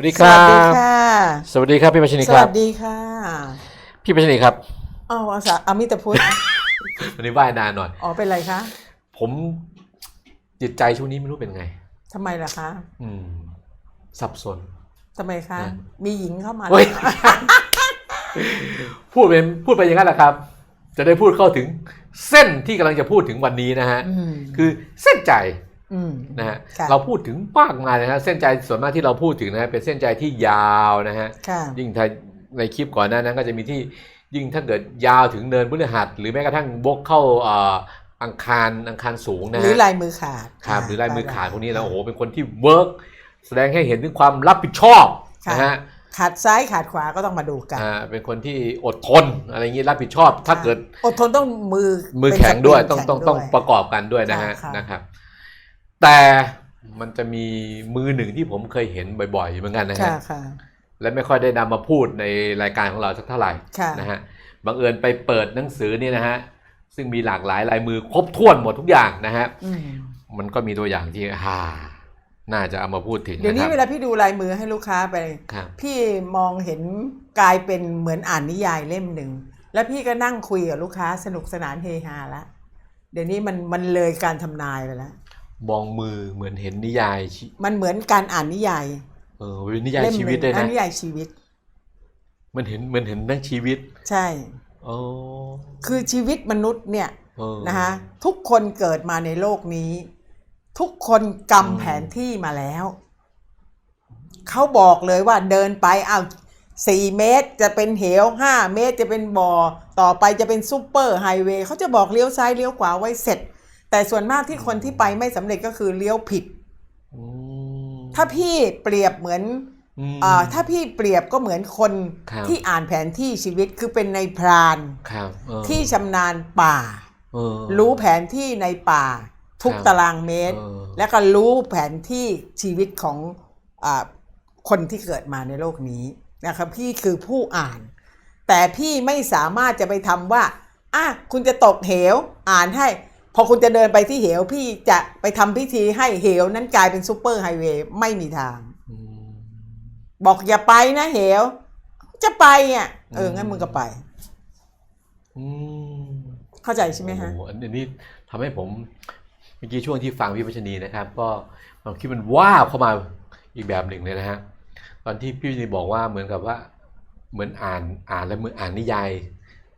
วัสดีคสรัวัสดีบ ค่ะ สวัสดีครับพี่พัชนีสครัวับ สดีค่ะพี่พัชนีครับอ้าวอาสาอามิตรพุทธ วันนี้ว่ายนานหน่อย อ๋อ เป็นไรคะผมจิตใจช่วงนี้ไม่รู้เป็นไง ทำไมล่ะคะอืม สับสน ทำไมคะ นะมีหญิงเข้ามาเฮ้ย พูดเป็นพูดไปอย่างนั้นแหละครับ จะได้พูดเข้าถึงเส้นที่กำลังจะพูดถึงวันนี้นะฮะ อืมคือเส้นใจอืม นะฮะค่ะเราพูดถึงมากมายนะฮะเส้นใจส่วนมากที่เราพูดถึงนะฮะเป็นเส้นใจที่ยาวนะฮะค่ะยิ่งถ้าในคลิปก่อนหน้านั้นก็จะมีที่ยิ่งถ้าเกิดยาวถึงเนินพฤหัสหรือแม้กระทั่งบกเข้าเอ่ออังคารอังคารสูงนะหรือฮะลายมือขาดครับะหรือลายมือขาดพวกนี้นะค่ะโอ้โหเป็นคนที่เวิร์กแสดงให้เห็นถึงความรับผิดชอบค่ะนะฮะขาดซ้ายขาดขวาก็ต้องมาดูกันอ่าเป็นคนที่อดทนอะไรอย่างนี้รับผิดชอบ ถ้าเกิดอดทนต้องมือมือเป็นแข็งด้วยสปริต้องต้องแข็ต้องด้วยประกอบกันด้วยนะฮะค่ะนะครับ แต่มันจะมีมือหนึ่งที่ผมเคยเห็นบ่อยๆเหมือนกันนะค่ะฮะค่ะ และไม่ค่อยได้นำมาพูดในรายการของเราสักเท่าไหร่ค่ะนะฮะบังเอิญไปเปิดหนังสือเนี่ยนะฮะซึ่งมีหลากหลายลายมือครบถ้วนหมดทุกอย่างนะฮะอืมมันก็มีตัวอย่างที่ฮ่าน่าจะเอามาพูดถึงเดี๋ยวนี้ะครับเวลาพี่ดูลายมือให้ลูกค้าไป ครับ พี่มองเห็นกลายเป็นเหมือนอ่านนิยายเล่มหนึ่ง แล้วพี่ก็นั่งคุยกับลูกค้าสนุกสนานเฮฮาละ เดี๋ยวนี้มันมันเลยการทำนายไปแล้ว มองมือเหมือนเห็นนิยายชีมันเหมือนการอ่านนิยายเออเป็นนิยายเล่มชีหวิตนึ่งเลยอ่านะนนิยายชีวิต มันเห็นมันเห็นทั้งชีวิต ใช่โอ้คือชีวิตมนุษย์เนี่ยเออนะคะทุกคนเกิดมาในโลกนี้ ทุกคนกอืมำแผนที่มาแล้วเขาบอกเลยว่าเดินไปอ้าวสี่เมตรจะเป็นเหวห้าเมตรจะเป็นบ่อ ต่อไปจะเป็นซูเปอร์ไฮเวย์เขาจะบอกเลี้ยวซ้ายเลี้ยวขวาไว้เสร็จ แต่ส่วนมากที่คนที่ไปไม่สำเร็จก็คือเลี้ยวผิดอืมถ้าพี่เปรียบเหมือนอืมอ่าถ้าพี่เปรียบก็เหมือนคนครับที่อ่านแผนที่ชีวิตคือเป็นในพรานครับเออที่ชำนาญป่าเออรู้แผนที่ในป่า ทุกครับตารางเมตรเออแล้วก็รู้แผนที่ชีวิตของอาคนที่เกิดมาในโลกนี้นะครับพี่คือผู้อ่าน แต่พี่ไม่สามารถจะไปทำว่าอะคุณจะตกเหว อ่านให้ พอคุณจะเดินไปที่เหวพี่จะไปทำพิธีให้เหวนั้นกลายเป็นซูเปอร์ไฮเวย์ไม่มีทาง อืม บอกอย่าไปนะเหว จะไปอะเอองั้นมึงก็ไป อืมเข้าใจใช่ไหมฮะ โอ้โอันนี้ทำให้ผมเมื่อกี้ช่วงที่ฟังพี่พัชนีนะครับ ก็ความคิดมันว้าวเข้ามาอีกแบบหนึ่งเลยนะฮะตอนที่พี่พัชนีบอกว่าเหมือนกับว่า เหมือนอ่านอ่านแล้วเหมือนอ่านนิยาย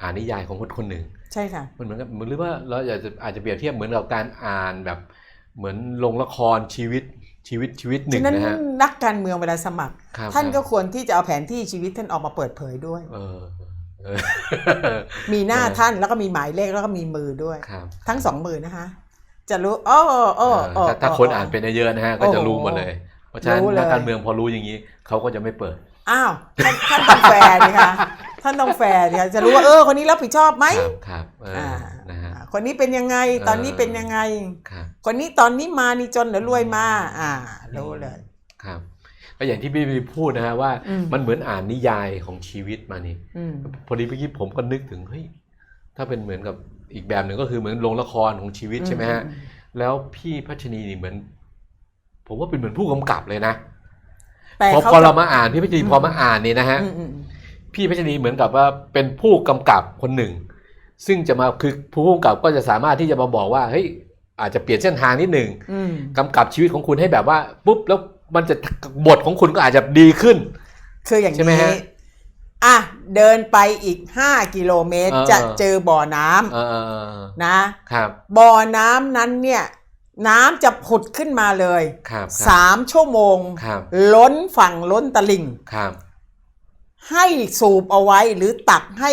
อ่านนิยายของคนคนหนึ่งใช่ค่ะมันเหมือนกับหรือว่าเราอาจจะอาจจะเปรียบเทียบเหมือนกับการอ่านแบบ เหมือนลงละครชีวิตชีวิตชีวิตหนึ่ฉะงนั้นนะฮะนักการเมืองเวลาสมัครครับท่านคก็รับควรที่จะเอาแผนที่ชีวิตท่านออกมาเปิดเผยด้วยเออเออมีหน้าเออท่านแล้วก็มีหมายเลขแล้วก็มีมือด้วยครับทั้งสองมือนะคะ จะรู้อ้ออ้อเออ้ออถ้าถ้าคนอ่านเป็นเยอะๆนะฮะก็จะโอ้โหรู้หมดเลย เพราะฉะนั้นรู้เลยนักการเมืองพอรู้อย่างนี้เขาก็จะไม่เปิด อ้าวท่านท่านต้องแฟร์นี่คะ ท่านต้องแฟร์นี่คะจะรู้ว่าเออคนนี้รับผิดชอบไหมครับครับเอออ่านะฮะคนนี้เป็นยังไงตอนนี้เออเป็นยังไงครับคนนี้ตอนนี้มานี่จนหรือรวยมา อ่ารู้เลยครับก็อย่างที่พี่บีพูดนะฮะว่าอืมมันเหมือนอ่านนิยายของชีวิตมานี่อืมพอดีเมื่อกี้ผมก็นึกถึงเฮ้ยถ้าเป็นเหมือนกับอีกแบบหนึ่งก็คือเหมือนลงละครของชีวิตใช่ไหมฮะอืแล้วพี่พัชนีนี่เหมือน ผมว่าเป็นเหมือนผู้กำกับเลยนะแต่พอเขาพอจะเรามาอ่านพี่พัชนีอืมพอมาอ่านนี่นะฮะอืมอืม พี่พัชนีเหมือนกับว่าเป็นผู้กำกับคนหนึ่ง ซึ่งจะมาคือผู้กำกับก็จะสามารถที่จะมาบอกว่าเฮ้ยอาจจะเปลี่ยนเส้นทางนิดหนึ่งอืมกำกับชีวิตของคุณให้แบบว่าปุ๊บแล้วมันจะบทของคุณก็อาจจะดีขึ้น คืออย่างใช่ไหมนี้ฮะอะเดินไปอีก 5 กิโลเมตรเออจะเจอบ่อน้ำเออเออเออนะครับ บ่อน้ำนั้นเนี่ย น้ำจะผุดขึ้นมาเลยครับครับสามชั่วโมงครับล้นฝั่งล้นตลิ่งครับ ให้สูบเอาไว้หรือตักให้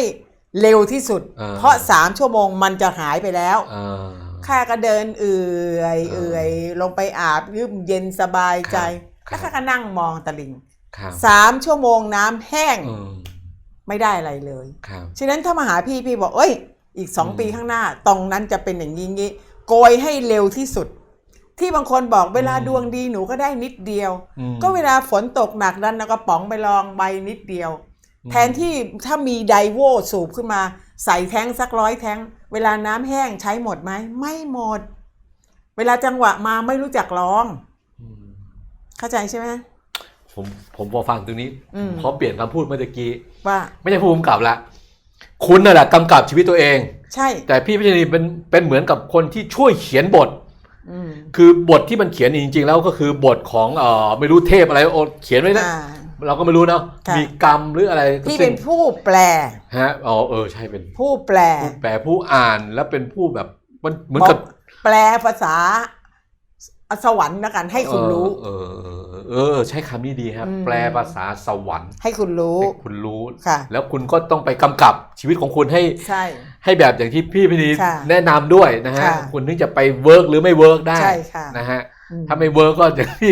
เร็วที่สุดเออเพราะสามชั่วโมงมันจะหายไปแล้วเออข้าก็เดินเอื่อยเออเอื่อยลงไปอาบยืมเย็นสบายใจ ครัแล้บวข้าก็นั่งมองตลิ่งครับสามชั่วโมงน้ำแห้งเออไม่ได้อะไรเลย ครับ ฉะนั้นถ้ามาหาพี่พี่บอกเอ้ย อีกสองอืม ปีข้างหน้า ตรงนั้นจะเป็นอย่างนี้งี้โกยให้เร็วที่สุด ที่บางคนบอกเวลาอืมดวงดีหนูก็ได้นิดเดียวอืมก็เวลาฝนตกหนักดันเอากระป๋องไปลองใบนิดเดียวอืมแทนที่ถ้ามีไดโวสูบขึ้นมา ใส่แท้งสักร้อยแท้ง เวลาน้ำแห้งใช้หมดไหมไม่หมด เวลาจังหวะมาไม่รู้จักร้องอืมเข้าใจใช่ไหมผมผมพอฟังตรงนี้อืมขอเปลี่ยนคำพูดเมื่อตะกี้ว่า ไม่ใช่ผู้กำกับละคุณน่ะแหละกำกับชีวิตตัวเอง ใช่ แต่พี่พิชนีเป็นเป็นเหมือนกับคนที่ช่วยเขียนบทอืม คือบทที่มันเขียนจริง ๆ แล้วก็คือบทของเอ่อไม่รู้เทพอะไรโอเขียนไว้นะอ่าเราก็ไม่รู้เนาะค่ะมีกรรมหรืออะไรพี่เป็นผู้แปลฮะอ๋อเออใช่เป็นผู้แปลผู้แปลผู้อ่านแล้วเป็นผู้แบบมันเหมือนกับแปลภาษาสวรรค์นะกันให้คุณรู้ เออเออเออเออใช้คำนี้ดีครับอืมแปลภาษาสวรรค์ ให้คุณรู้ให้คุณรู้ค่ะแล้วคุณก็ต้องไปกำกับชีวิตของคุณให้ใช่ ให้แบบอย่างที่พี่พินีค่ะแนะนำด้วยนะฮะค่ะคุณถึงจะไปเวิร์กหรือไม่เวิร์กได้ใช่ค่ะนะฮะอืถ้าไม่เวิร์กก็อย่างที่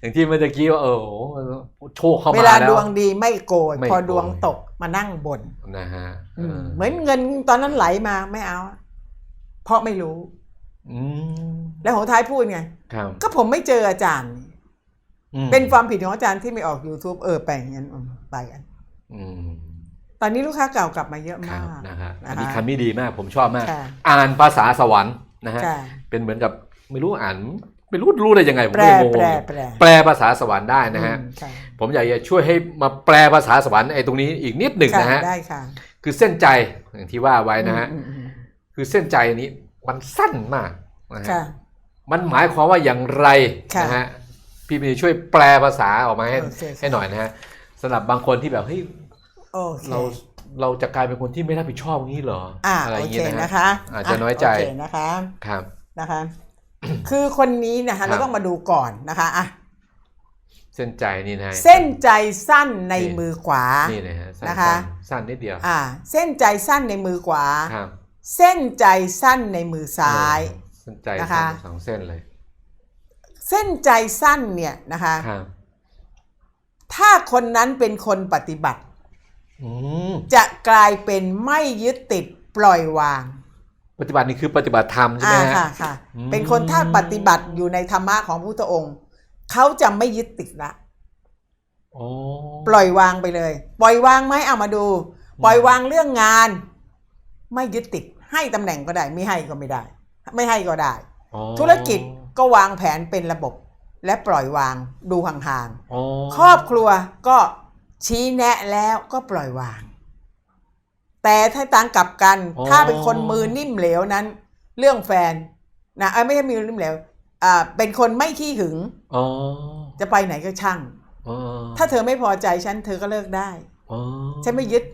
อย่างที่เมื่อกี้ว่าเออโหโชคเข้าเวมาลาแล้ดว วงดีไม่โกรธไม่พอโกรธ ดวงตกมานั่งบนนะฮะอืมเออเหมือนเงินตอนนั้นไหลมาไม่เอา เพราะไม่รู้ อืมแล้วของท้ายพูดไง ครับก็ผมไม่เจออาจารย์ อืมเป็นความผิดของอาจารย์ที่ไม่ออก YouTube เออไปอย่างนั้นอืมไปกัน อืม ตอนนี้ลูกค้าเก่ากลับมาเยอะครัมาบกนะฮะนะคะอันนี้คำนี้ดีมากผมชอบมาก ค่ะ อ่านภาษาสวรรค์นะฮะค่ะเป็นเหมือนกับไม่รู้อ่านไม่รู้รู้ได้ยังไงผมแปลก็ยังงงแปลอยู่แปลแปลภาษาสวรรค์ได้นะฮะอืมค่ะผมอยากจะช่วยให้มาแปลภาษาสวรรค์ไอ้ตรงนี้อีกนิดหนึ่งนะฮะได้ค่ะคือเส้นใจอย่างที่ว่าไว้นะฮะอืมอืมคือเส้นใจนี้มันสั้นมากนะอืมฮะค่ะ มันหมายความว่าอย่างไรค่ะนะฮะพี่มีช่วยแปลภาษาออกมาให้โอเคค่ะ ให้หน่อยนะฮะสำหรับบางคนที่แบบเฮ้ย โอเคเราเราจะกลายเป็นคนที่ไม่รับผิดชอบงี้เหรออ่าอะไรอโอย่างเคงี้นะนะฮะ คะอาจจะน้อยใจ โอเคนะคะครับ นะคะ คือคนนี้นะครัคะบเราต้องมาดูก่อนนะคะอะเส้นใจนี่นะฮะ เส้นใจสั้นในนี่ มือขวา นี่นะฮะสั้นนะคะสั้นนิดเดียวอ่าเส้นใจสั้นในมือขวา ครับเส้นใจสั้นในมือซ้ายเออเส้นใจนะคะ สั้นสองเส้นเลยเส้นใจสั้นเนี่ยนะคะ ครับถ้าคนนั้นเป็นคนปฏิบัติอืม จะกลายเป็นไม่ยึดติดปล่อยวาง ปฏิบัตินี่คือปฏิบัติธรรมใช่ไหมอ่าฮะค่ะค่ะอืมเป็นคนถ้าปฏิบัติอยู่ในธรรมะของพระพุทธองค์ เขาจะไม่ยึดติดละโอ้ปล่อยวางไปเลย ปล่อยวางไหมเอามาดู ปล่อยวางเรื่องงาน ไม่ยึดติด ให้ตำแหน่งก็ได้ ไม่ให้ก็ไม่ได้ ไม่ให้ก็ได้อ๋อธุรกิจก็วางแผนเป็นระบบ และปล่อยวางดูห่างอ๋อๆครอบครัวก็ ชี้แนะแล้วก็ปล่อยวาง แต่ถ้าต่างกลับกันถ้าเป็นคนมือนิ่มเหลวนั้น เรื่องแฟนนะเอ้ยไม่ใช่มือนิ่มเหลวอ่าเป็นคนไม่ขี้หึง อ๋อจะไปไหนก็ช่าง อ๋อถ้าเธอไม่พอใจฉันเธอก็เลิกได้ อ๋อฉันไม่ยึด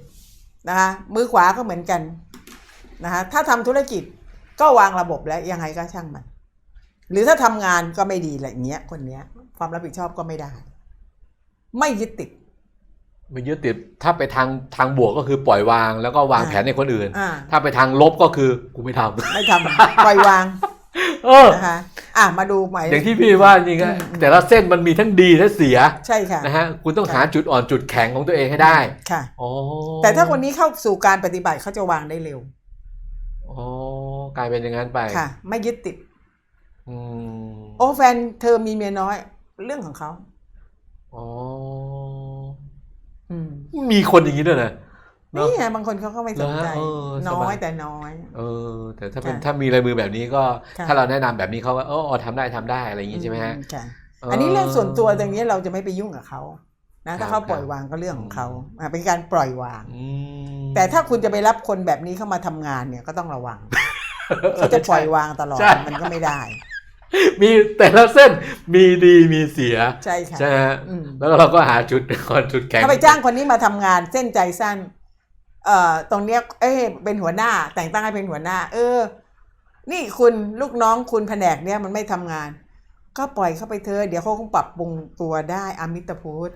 นะคะมือขวาก็เหมือนกันนะคะถ้าทำธุรกิจก็วางระบบแล้วยังไงก็ช่างมัน หรือถ้าทำงานก็ไม่ดีแหละอย่างเงี้ยคนเนี้ย ความรับผิดชอบก็ไม่ได้ ไม่ยึดติด ไม่ยึดติดถ้าไปทางทางบวกก็คือปล่อยวาง แล้วก็วางอ่าแผนในคนอื่น อ่าถ้าไปทางลบก็คือกูไม่ทำ ไม่ทำปล่อยวางเออ นะคะอะมาดูใหม่ อย่างที่พี่ว่าจริงๆอะอืม แต่ละเส้นมันมีทั้งดีและเสียใช่ค่ะนะฮะคุณต้องค่ะหาจุดอ่อนจุดแข็งของตัวเองให้ได้ค่ะ อ๋อแต่ถ้าคนนี้เข้าสู่การปฏิบัติเขาจะวางได้เร็วอ๋อกลายเป็นอย่างนั้นไปค่ะ ไม่ยึดติด อืมโอ้แฟนเธอมีเมียน้อย เรื่องของเขา อ๋ออื มมีคนอย่างนี้ด้วยนะเนอะนี่ไงบางคนเขาก็ไม่สนใจเหรอฮะเออสน้บาอยยแต่น้อย เออ แต่ถ้าเป็นค่ะถ้ามีลายมือแบบนี้ก็ค่ะถ้าเราแนะนำแบบนี้เขาก็เอออ๋อทำได้ทำได้อะไรอย่างงี้ใช่ไหมฮะอืค่ะอันนี้เรื่องส่วนตัวตรงนี้เราจะไม่ไปยุ่งกับเขานะครัถ้าบเขาปล่อยวางก็เรื่องของเขาอะเป็นการปล่อยวางอืมแต่ถ้าคุณจะไปรับคนแบบนี้เข้ามาทำงานเนี่ยก็ต้องระวังเขาจะปล่อยวางตลอดใช่มันก็ไม่ได้ มีแต่ละเส้นมีดีมีเสียใช่ค่ะใช่ไหมฮะอืมแล้วเราก็หาจุดอ่อนจุดแข็งถ้าไปจ้างคนนี้มาทำงานเส้นใจสั้น เอ่อตรงเนี้ยเอ้ยเป็นหัวหน้า แต่งตั้งให้เป็นหัวหน้า เออ นี่คุณลูกน้องคุณแผนกเนี้ยมันไม่ทำงาน ก็ปล่อยเข้าไปเถอะเดี๋ยวเขาคงปรับปรุงตัวได้อามิตรพุทธ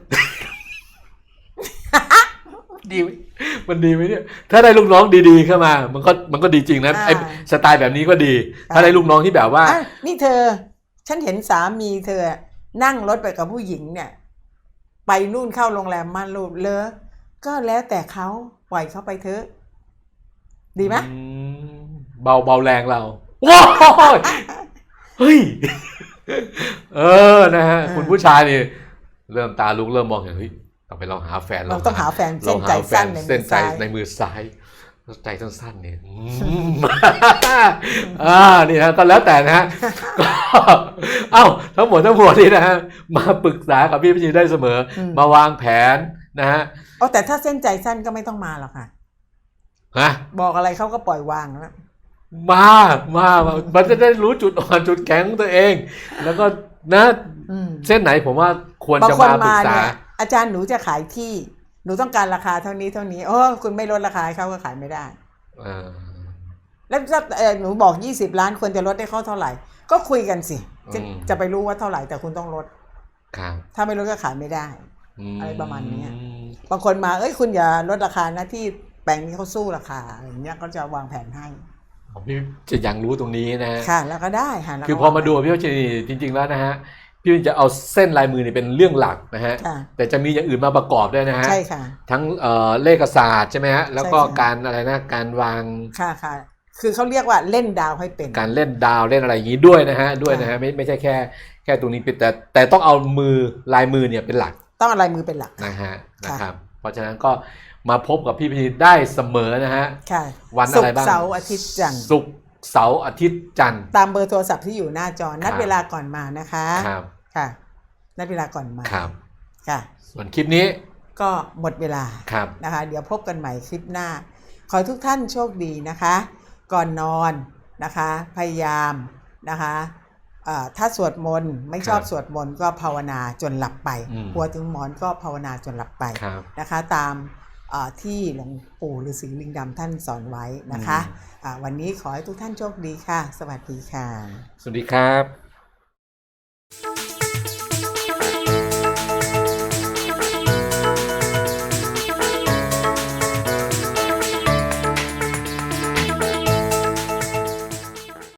ดีไหมมันดีไหมเนี่ยถ้าได้ลูกน้องดีๆเข้ามา มันก็มันก็ดีจริงนะอ่าไอ้สไตล์แบบนี้ก็ดีอ่าถ้าได้ลูกน้องที่แบบว่าอะนี่เธอ ฉันเห็นสามีเธอ นั่งรถไปกับผู้หญิงเนี่ย ไปนู่นเข้าโรงแรมม่านรูดเลอก็แล้วแต่เขาปล่อยเขาไปเถอะ ดีไหมอืมเบาเบาแรงเราว้าวเฮ้ยเออนะฮะคุณผู้ชายนี่เริ่มตาลุกเริ่มมองเห็นเฮ้ย ต้องไปลองหาแฟนเราต้องหาแฟนลเส้อนงใจหาแฟสั้นนในมืเส้นอใจซ้ายในมือซ้ายใจสั้นๆเนี่ยอืมอ่านี่นะก็แล้วแต่นะฮะก็เอ้าทั้งหมดทั้งมวลนี่นะฮะมาปรึกษากับพี่พิชิตได้เสมออมมาวางแผนนะฮะอ๋อแต่ถ้าเส้นใจสั้นก็ไม่ต้องมาหรอกค่ะฮะบอกอะไรเขาก็ปล่อยวางแล้วมา มามามันจะได้รู้จุดอ่อนจุดแข็งของตัวเอง แล้วก็นะอืมเส้นไหนผมว่าควรบางจะคนมาปรึมากษาเนี่ย อาจารย์หนูจะขายที่ หนูต้องการราคาเท่านี้เท่านี้โอ้คุณไม่ลดราคาให้เขาก็ขายไม่ได้เออแล้วถ้าเอ่อหนูบอกยี่สิบล้านควรจะลดได้เขาเท่าไหร่ ก็คุยกันสิจะจะไปรู้ว่าเท่าไหร่แต่คุณต้องลดครับถ้าไม่ลดก็ขายไม่ได้มอะไรประมาณเนี้ยบางคนมาเอ้ยคุณอย่าลดราคานะที่แปลงนี้เขาสู้ราคาอะไรอย่างเงี้ยก็จะวางแผนให้ผมพี่จะยังรู้ตรงนี้นะฮะค่ะแล้วก็ได้ค่ะแล้วก็คือพอมาดูพี่วัชรีจริง ๆแล้วนะฮะ พี่จะเอาเส้นลายมือเนี่ยเป็นเรื่องหลักนะฮะค่ะแต่จะมีอย่างอื่นมาประกอบด้วยนะฮะใช่ค่ะ ทั้งเอ่อเลขศาสตร์ใช่ไหมฮะแล้วก็ใช่ค่ะ การอะไรนะการวางค่ะค่ะ คือเขาเรียกว่าเล่นดาวให้เป็น การเล่นดาวเล่นอะไรอย่างนี้ด้วยนะฮะด้วยนะฮะไม่ไม่ใช่แค่แค่ตรงนี้เป็นแต่แต่ต้องเอามือลายมือเนี่ยเป็นหลัก ต้องเอาลายมือเป็นหลัก นะฮะค่ะ นะครับเพราะฉะนั้นก็มาพบกับพี่พิธีได้เสมอนะฮะ ค่ะวันอะไรบ้าง ศุกเสาร์อาทิตย์จันทร์ ศุกร์ เสาร์อาทิตย์จันทร์ตามเบอร์โทรศัพท์ที่อยู่หน้าจอ นัดครับเวลาก่อนมานะคะครับค่ะ นัดเวลาก่อนมาครับค่ะ ส่วนคลิปนี้ก็หมดเวลาครับนะคะ เดี๋ยวพบกันใหม่คลิปหน้า ขอให้ทุกท่านโชคดีนะคะ ก่อนนอนนะคะ พยายามนะคะเอ่อถ้าสวดมนต์ไม่ชอบครับสวดมนต์ก็ภาวนาจนหลับไปอืมหัวถึงหมอนก็ภาวนาจนหลับไปครับนะคะ ตามเอ่อ ที่หลวงปู่ฤาษีลิงดำท่านสอนไว้นะคะอ่าวันนี้ขอให้ทุกท่านโชคดีค่ะ สวัสดีค่ะ สวัสดีครับ